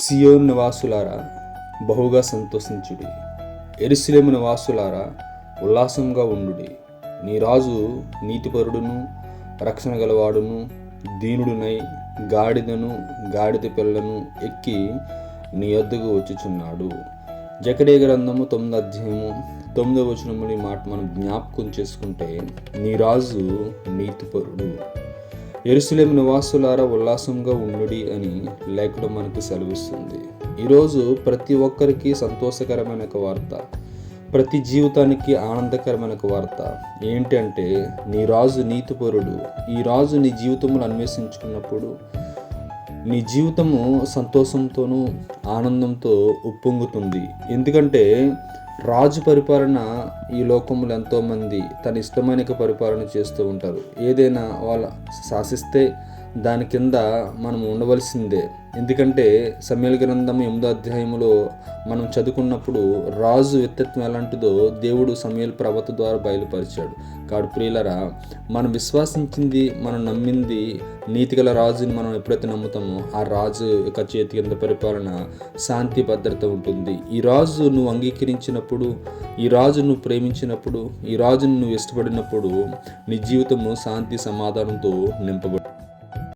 సియోన్ నివాసులారా బహుగా సంతోషించుడి. ఎరుసలేము నివాసులారా ఉల్లాసంగా ఉండుడి. నీ రాజు నీతిపరుడును రక్షణ గలవాడును దీనుడునై గాడిదను గాడిద పిల్లను ఎక్కి నీ వద్దకు వచ్చుచున్నాడు. జకడే గ్రంథము తొమ్మిది అధ్యాయము తొమ్మిదవ వచనములు మాట మనం జ్ఞాపకం చేసుకుంటే నీ రాజు నీతిపరుడు. ఎరుసలేం నివాసులారా ఉల్లాసంగా ఉండుడి అని లేఖనం మనకు సెలవిస్తుంది. ఈరోజు ప్రతి ఒక్కరికి సంతోషకరమైన ఒక వార్త ప్రతి జీవితానికి ఆనందకరమైన ఒక వార్త. ఏంటంటే నీ రాజు నీతిపరుడు ఈ రాజు నీ జీవితంలో అన్వేషించుకున్నప్పుడు నీ జీవితము సంతోషంతోనూ ఆనందంతో ఉప్పొంగుతుంది. ఎందుకంటే రాజు పరిపాలన ఈ లోకంలో ఎంతోమంది తన ఇష్టమైన పరిపాలన చేస్తూ ఉంటారు. ఏదైనా వాళ్ళ శాసిస్తే దాని కింద మనం ఉండవలసిందే. ఎందుకంటే సమయల గ్రంథం ఎనిమిదో అధ్యాయంలో మనం చదువుకున్నప్పుడు రాజు వ్యక్తిత్వం ఎలాంటిదో దేవుడు సమయల ప్రవత ద్వారా బయలుపరిచాడు. కాడు ప్రియులరా మనం విశ్వాసించింది మనం నమ్మింది నీతిగల రాజుని మనం ఎప్పుడైతే నమ్ముతామో ఆ రాజు యొక్క చేతి కింద పరిపాలన శాంతి భద్రత ఉంటుంది. ఈ రాజు నువ్వు అంగీకరించినప్పుడు ఈ రాజు నువ్వు ప్రేమించినప్పుడు ఈ రాజును నువ్వు ఇష్టపడినప్పుడు నీ జీవితము శాంతి సమాధానంతో నింపబడు